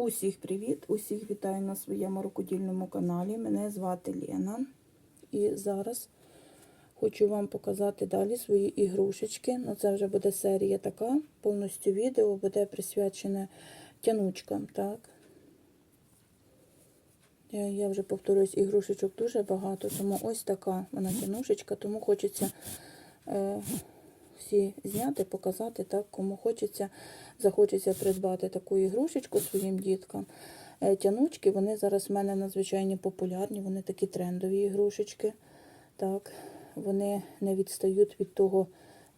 Усіх привіт! Усіх вітаю на своєму рукодільному каналі. Мене звати Лена. І зараз хочу вам показати далі свої ігрушечки. Ну, це вже буде серія така. Повністю відео буде присвячене тянучкам. Так? Я, вже повторюсь, ігрушечок дуже багато, тому ось така вона тянушечка, тому хочеться. Е, всі зняти, показати, так, кому хочеться, захочеться придбати таку ігрушечку своїм діткам. Е, Тянучки, вони зараз в мене надзвичайно популярні, вони такі трендові ігрушечки. Так, Вони не відстають від того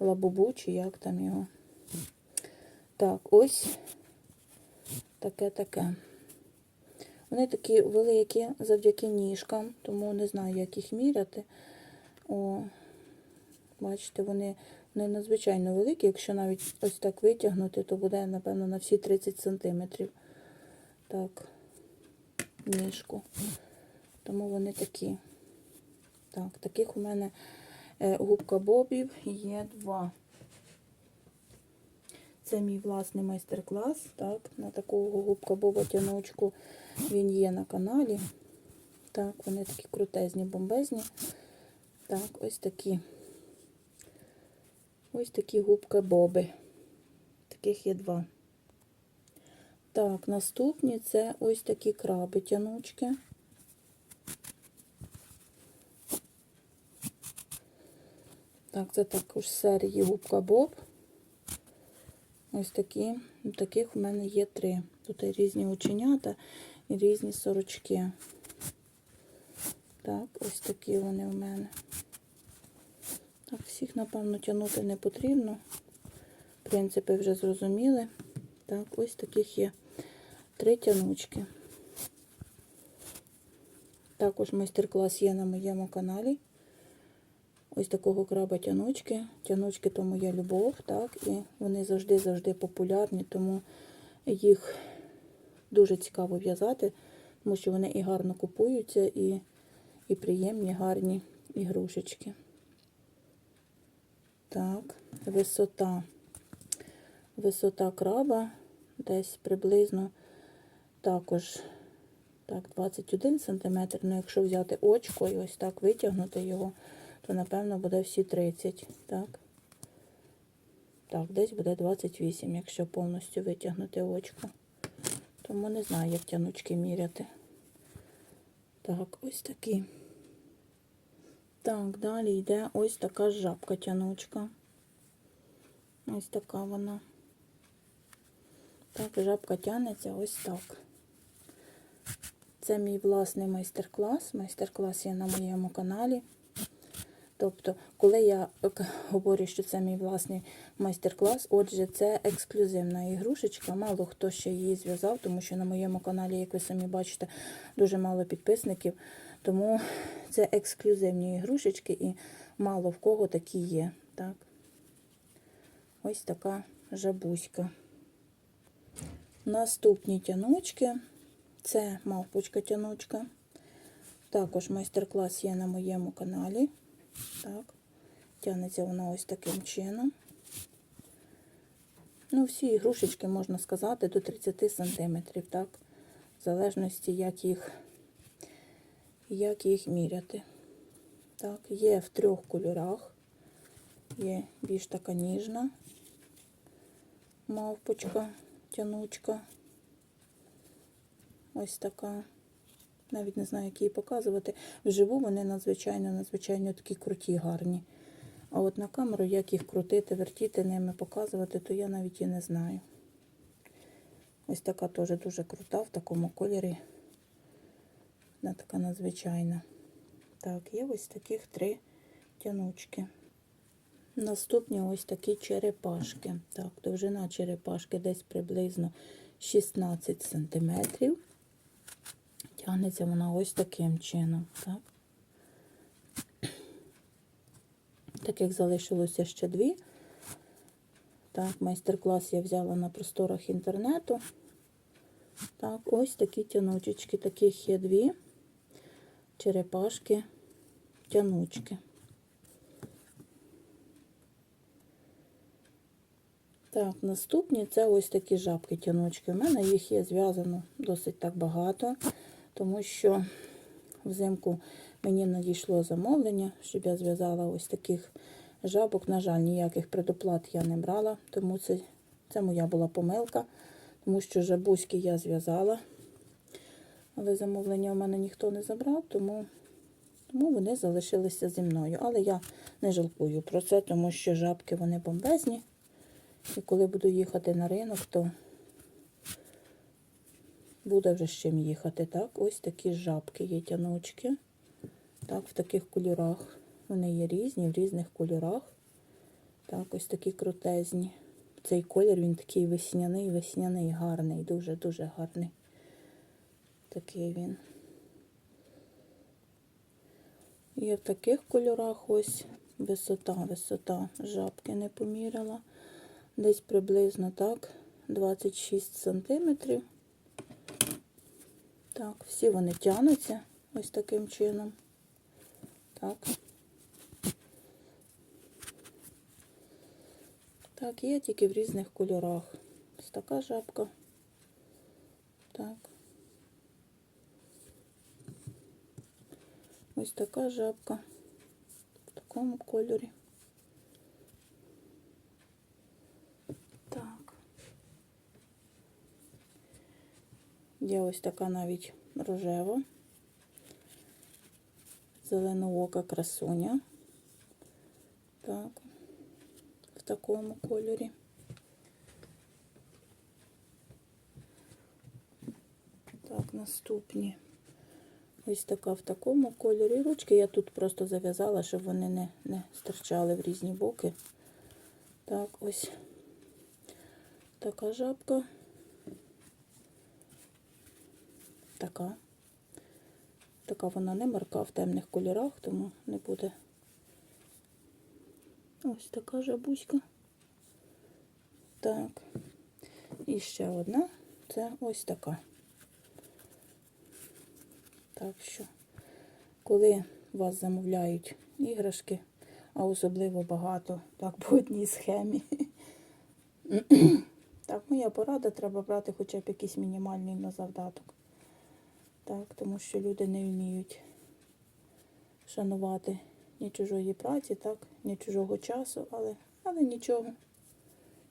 лабубу, чи як там його. Так, ось таке-таке. Вони такі великі завдяки ніжкам, тому не знаю, як їх міряти. О, Бачите, вони не надзвичайно великі. Якщо навіть ось так витягнути, то буде, напевно, на всі 30 см. Так, ніжку. Тому вони такі. Так, таких у мене е, губка бобів є два. Це мій власний майстер-клас. Так, на такого губка боба тянучку він є на каналі. Так, вони такі крутезні, бомбезні. Так, ось такі. Ось такі губки боби. Таких є два. Так, наступні це ось такі краби тянучки. Так, це також серії губка Боб. Ось такі. Таких у мене є три. Тут і різні оченята і різні сорочки. Так, ось такі вони у мене. Всіх, напевно, тягнути не потрібно. Принципи вже зрозуміли. Так, ось таких є три тянучки. Також майстер-клас є на моєму каналі. Ось такого краба тянучки. Тянучки то моя любов, так, і вони завжди-завжди популярні, тому їх дуже цікаво в'язати, тому що вони і гарно купуються, і, і приємні, гарні ігрушечки. Так, висота. Висота краба десь приблизно також так, 21 см. Ну, якщо взяти очко і ось так витягнути його, то, напевно, буде всі 30. Так, так, десь буде 28, якщо повністю витягнути очко. Тому не знаю, як тянучки міряти. Так, ось такі. Так, далі йде ось така жабка тянучка. Ось така вона. Так, жабка тянеться ось так. Це мій власний майстер-клас. Майстер-клас є на моєму каналі. Тобто, коли я говорю, що це мій власний майстер-клас, отже, це ексклюзивна ігрушечка. Мало хто ще її зв'язав, тому що на моєму каналі, як ви самі бачите, дуже мало підписників. Тому це ексклюзивні ігрушечки і мало в кого такі є. Так. Ось така жабуська. Наступні тянучки. Це мавпочка тянучка. Також майстер-клас є на моєму каналі. Так. Тянеться вона ось таким чином. Ну, всі ігрушечки, можна сказати, до 30 см, так, в залежності, як їх як їх міряти. Так, є в трьох кольорах. Є більш така ніжна мавпочка, тянучка. Ось така. Навіть не знаю, як її показувати. Вживу вони надзвичайно, надзвичайно такі круті, гарні. А от на камеру, як їх крутити, вертіти ними, показувати, то я навіть і не знаю. Ось така теж дуже крута в такому кольорі. Вона така надзвичайна. Так, є ось таких три тянучки. Наступні ось такі черепашки. Так, довжина черепашки десь приблизно 16 см. Тягнеться вона ось таким чином. Так, Таких залишилося ще дві. Так, майстер-клас я взяла на просторах інтернету. Так, ось такі тянучечки. Таких є дві черепашки, тянучки. Так, наступні це ось такі жабки тянучки. У мене їх є зв'язано досить так багато, тому що взимку мені надійшло замовлення, щоб я зв'язала ось таких жабок. На жаль, ніяких предоплат я не брала, тому це, це моя була помилка, тому що жабуськи я зв'язала. Але замовлення у мене ніхто не забрав, тому, тому вони залишилися зі мною. Але я не жалкую про це, тому що жабки вони бомбезні. І коли буду їхати на ринок, то буде вже з чим їхати. Так, ось такі жабки є тянучки. Так, в таких кольорах. Вони є різні, в різних кольорах. Так, ось такі крутезні. Цей колір він такий весняний, весняний, гарний, дуже-дуже гарний. Такий він. Є в таких кольорах ось висота, висота жабки не поміряла. Десь приблизно так, 26 сантиметрів. Так, всі вони тянуться ось таким чином. Так. Так, є тільки в різних кольорах. Ось така жабка. Так. Ось така жабка в такому кольорі. Так. Є ось така навіть рожева. Зеленоока красуня. Так. В такому кольорі. Так, наступні. Ось така в такому кольорі. Ручки я тут просто зав'язала, щоб вони не, не стирчали в різні боки. Так, ось така жабка. Така. Така вона не марка в темних кольорах, тому не буде. Ось така жабуська. Так. І ще одна. Це ось така. Так що, коли вас замовляють іграшки, а особливо багато, так по одній схемі. Так, моя порада, треба брати хоча б якийсь мінімальний на завдаток. Так, тому що люди не вміють шанувати ні чужої праці, так, ні чужого часу, але, але нічого.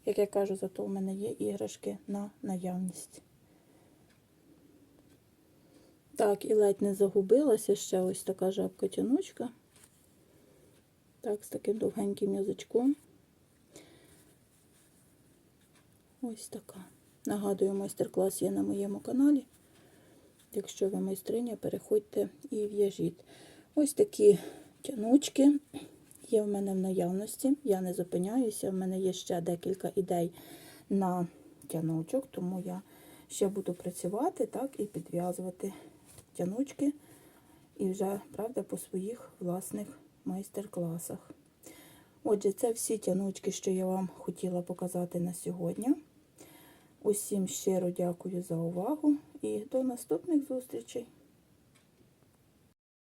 Як я кажу, зато в мене є іграшки на наявність. Так, і ледь не загубилася ще ось така жабка-тянучка. Так, з таким довгеньким язичком. Ось така. Нагадую, майстер-клас є на моєму каналі. Якщо ви майстриня, переходьте і в'яжіть. Ось такі тянучки є в мене в наявності. Я не зупиняюся, в мене є ще декілька ідей на тянучок, тому я ще буду працювати так, і підв'язувати тянучки. І вже, правда, по своїх власних майстер-класах. Отже, це всі тянучки, що я вам хотіла показати на сьогодні. Усім щиро дякую за увагу і до наступних зустрічей!